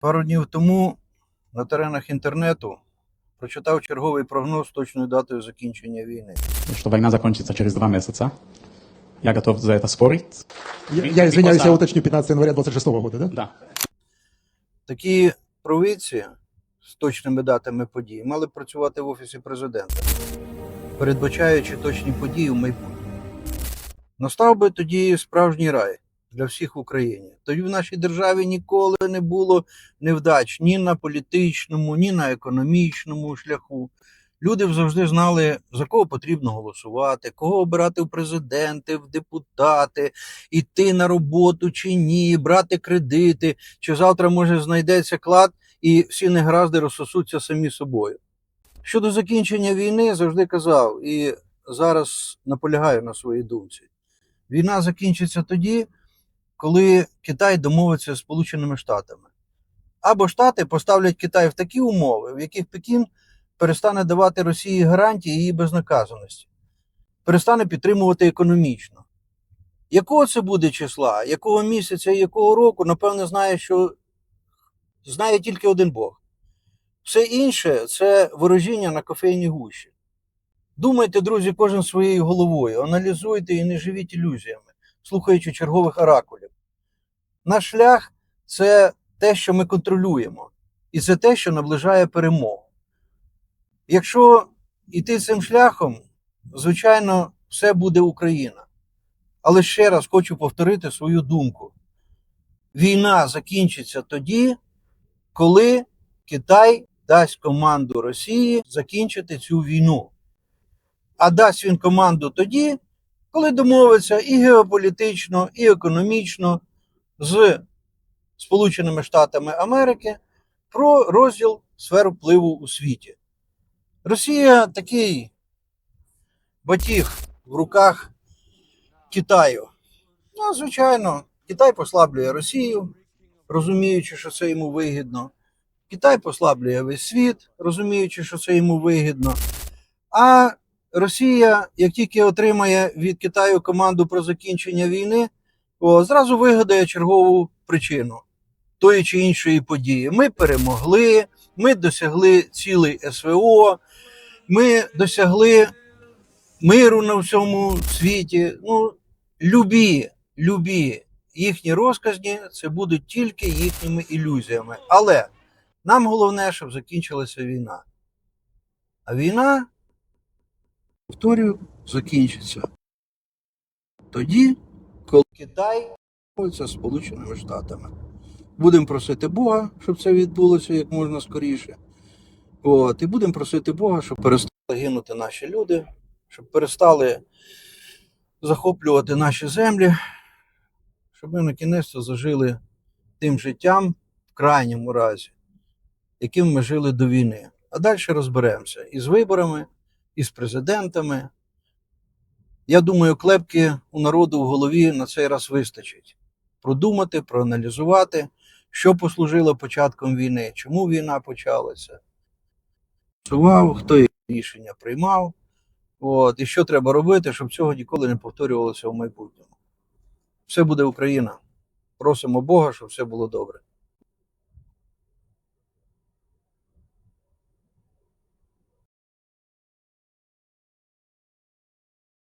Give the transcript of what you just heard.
Пару днів тому на теренах інтернету прочитав черговий прогноз з точною датою закінчення війни. что война закончится через два месяца. Я готов за это спорить. Я, я извиняюсь, я уточню, 15 января 26 года, да? Да. Такі провидці з точними датами подій мали б працювати в офісі президента, передбачаючи точні події в майбутньому. Настав би тоді справжній рай для всіх в Україні. Тоді в нашій державі ніколи не було невдач ні на політичному, ні на економічному шляху. Люди завжди знали, за кого потрібно голосувати, кого обирати в президенти, в депутати, іти на роботу чи ні, брати кредити, чи завтра може знайдеться клад, і всі негаразди розсосуться самі собою. Щодо закінчення війни, завжди казав і зараз наполягаю на своїй думці. Війна закінчиться тоді, коли Китай домовиться з Сполученими Штатами. Або Штати поставлять Китай в такі умови, в яких Пекін перестане давати Росії гарантії її безнаказаності, перестане підтримувати економічно. Якого це буде числа, якого місяця якого року, напевне, знає, що знає тільки один Бог. Все інше це ворожіння на кофейній гущі. Думайте, друзі, кожен своєю головою, аналізуйте і не живіть ілюзіями, слухаючи чергових оракулів. Наш шлях це те, що ми контролюємо, і це те, що наближає перемогу. Якщо йти цим шляхом, звичайно, все буде Україна. Але ще раз хочу повторити свою думку: війна закінчиться тоді, коли Китай дасть команду Росії закінчити цю війну. А дасть він команду тоді, коли домовиться і геополітично, і економічно з Сполученими Штатами Америки про розділ сфер впливу у світі. Росія такий батіг в руках Китаю. Ну, звичайно, Китай послаблює Росію, розуміючи, що це йому вигідно. Китай послаблює весь світ, розуміючи, що це йому вигідно. А Росія, як тільки отримає від Китаю команду про закінчення війни, о, зразу вигадає чергову причину тої чи іншої події. Ми перемогли, ми досягли цілей СВО, ми досягли миру на всьому світі. Ну, любі, любі їхні розказні це будуть тільки їхніми ілюзіями. Але нам головне, щоб закінчилася війна. А війна, повторюю, закінчиться тоді, Китай з Сполученими Штатами. Будемо просити Бога, щоб це відбулося як можна скоріше. От, і будемо просити Бога, щоб перестали гинути наші люди, щоб перестали захоплювати наші землі, щоб ми на кінець зажили тим життям, в крайньому разі, яким ми жили до війни. А далі розберемося і з виборами, і з президентами. Я думаю, клепки у народу в голові на цей раз вистачить. Продумати, проаналізувати, що послужило початком війни, чому війна почалася, Сував, хто рішення приймав, от, і що треба робити, щоб цього ніколи не повторювалося в майбутньому. Все буде Україна. Просимо Бога, щоб все було добре.